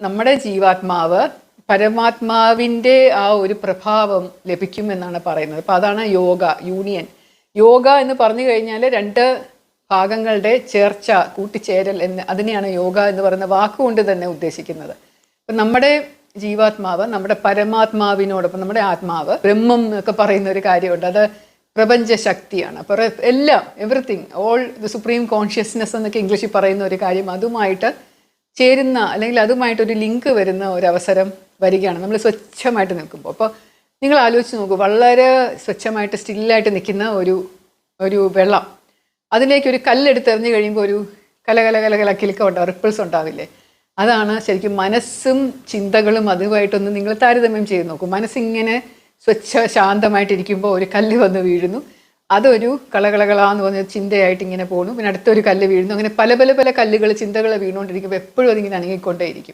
നമ്മുടെ ജീവാത്മാവ് പരമാത്മാവിന്റെ ആ ഒരു പ്രഭാവം ലഭിക്കും എന്നാണ് പറയുന്നത്. അപ്പം അതാണ് യോഗ യൂണിയൻ. യോഗ എന്ന് പറഞ്ഞു കഴിഞ്ഞാൽ രണ്ട് ഭാഗങ്ങളുടെ ചേർച്ച കൂട്ടിച്ചേരൽ എന്ന് അതിനെയാണ് യോഗ എന്ന് പറയുന്ന വാക്കുകൊണ്ട് തന്നെ ഉദ്ദേശിക്കുന്നത്. അപ്പം നമ്മുടെ ജീവാത്മാവ് നമ്മുടെ പരമാത്മാവിനോടൊപ്പം നമ്മുടെ ആത്മാവ് ബ്രഹ്മം എന്നൊക്കെ പറയുന്ന ഒരു കാര്യമുണ്ട്. അത് പ്രപഞ്ച ശക്തിയാണ്. അപ്പോൾ എല്ലാം everything all the supreme consciousness എന്നൊക്കെ ഇംഗ്ലീഷിൽ പറയുന്ന ഒരു കാര്യം. അതുമായിട്ട് ചേരുന്ന അല്ലെങ്കിൽ അതുമായിട്ടൊരു ലിങ്ക് വരുന്ന ഒരു അവസരം വരികയാണ്. നമ്മൾ സ്വച്ഛമായിട്ട് നിൽക്കുമ്പോൾ. അപ്പോൾ നിങ്ങൾ ആലോചിച്ച് നോക്കൂ വളരെ സ്വച്ഛമായിട്ട് സ്റ്റില്ലായിട്ട് നിൽക്കുന്ന ഒരു ഒരു വെള്ളം. അതിലേക്ക് ഒരു കല്ലെടുത്തെറിഞ്ഞ് കഴിയുമ്പോൾ ഒരു കല കല കല കല കിലുക്കം ഉണ്ടാവും റിപ്പിൾസ് ഉണ്ടാവില്ലേ? അതാണ് ശരിക്കും മനസ്സും ചിന്തകളും അതുമായിട്ടൊന്ന് നിങ്ങൾ താരതമ്യം ചെയ്ത് നോക്കൂ. മനസ്സിങ്ങനെ സ്വച്ഛ ശാന്തമായിട്ടിരിക്കുമ്പോൾ ഒരു കല്ല് വന്ന് വീഴുന്നു. അതൊരു കളകളകളാന്ന് പറഞ്ഞ ചിന്തയായിട്ട് ഇങ്ങനെ പോകുന്നു പിന്നെ അടുത്തൊരു കല്ല് വീഴുന്നു. അങ്ങനെ പല പല പല കല്ലുകൾ ചിന്തകൾ വീണുകൊണ്ടിരിക്കുമ്പോൾ എപ്പോഴും അതിങ്ങനെ അനങ്ങിക്കൊണ്ടേയിരിക്കും.